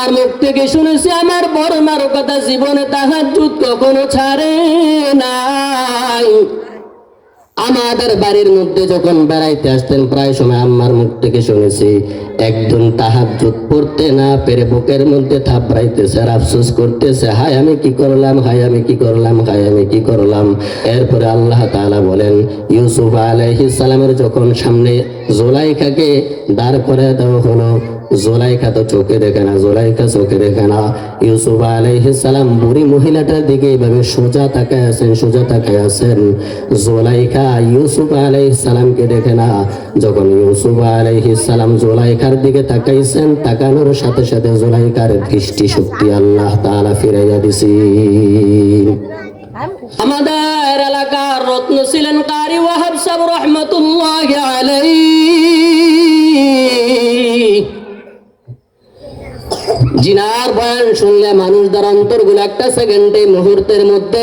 মার মুখ থেকে শুনেছি আমার বড় মার কথা জীবনে তাহার জুত কখনো ছাড়ে নাই। আমাদের বাড়ির মধ্যে যখন বেড়াইতে আসতেন, প্রায় সময় আম্মার মুখ থেকে শুনেছি, একজন তাহার জুত পড়তে না পেরে বুকের মধ্যে থাপড়াইতেছে আর আফসোস করতেছে, হায়, আমি কি করলাম? হায়, আমি কি করলাম? হায়, আমি কি করলাম? এরপরে আল্লাহ তাআলা বলেন, ইউসুফ আলাইহিস সালামের যখন সামনে জোলাইখাকে দাঁড় করে দেওয়া হলো জোলাইখা তো চোখে দেখে না, জোলাইখা চোখে দেখে না। ইউসুফ সালাম বুড়ি মহিলাটার দিকে এইভাবে সোজা তাকায় আছেন, সোজা তাকায় আছেন। জোলাইখা ইউসুফ সালামকে দেখে না। যখন ইউসুফ সালাম জোলাইখার দিকে তাকাইছেন, তাকানোর সাথে সাথে জোলাইখার দৃষ্টি শক্তি আল্লাহ তাআলা ফিরাইয়া দিছি। আমাদের এলাকার রত্ন ছিলেন কারি ওয়াহাব সাহেব রহমতুল্লাহ আলাইহি জিনার বয়ান শুনলে মানুষ দ্বার অন্তরগুলো একটা সেকেন্ডে মুহূর্তের মধ্যে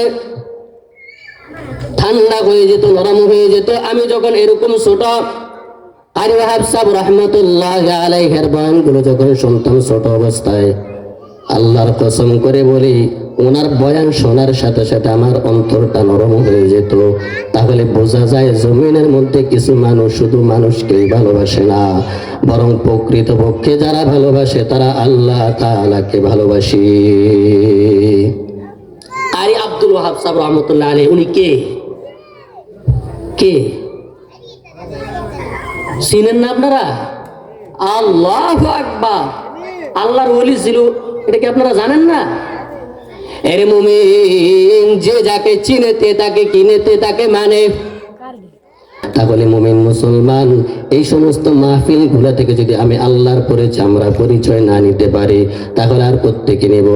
ঠান্ডা হয়ে যেত, নরম হয়ে যেত। আমি যখন এরকম ছোট আর ওয়াহাব রহমতুল্লাহ আলাইহের বয়ানগুলো যখন শুনতাম ছোট অবস্থায়, আল্লাহর কসম করে বলি ওনার বয়ান শোনার সাথে সাথে আমার অন্তরটা নরম হয়ে যেত। তাহলে বোঝা যায় জমিনের মধ্যে কিছু মানুষ শুধু মানুষকেই ভালোবাসে না, বরং প্রকৃত পক্ষে যারা ভালোবাসে তারা আল্লাহ তাআলাকে ভালোবাসি। আরে আব্দুল সাহেব রহমতুল্লাহ আলী উনি কে? কে? চিনেন না আপনারা? আল্লাহ আকবার। আল্লাহর ওলি ছিল, এটা কি আপনারা জানেন না? এর মুমিন যে যাকে চিনেতে, তাকে কিনেতে, তাকে মানে। তাহলে মুমিন মুসলমান, এই সমস্ত মাহফিলগুলা থেকে যদি আমি আল্লাহর পরে আমরা পরিচয় না নিতে পারি, তাহলে আর প্রত্যেকে নেব?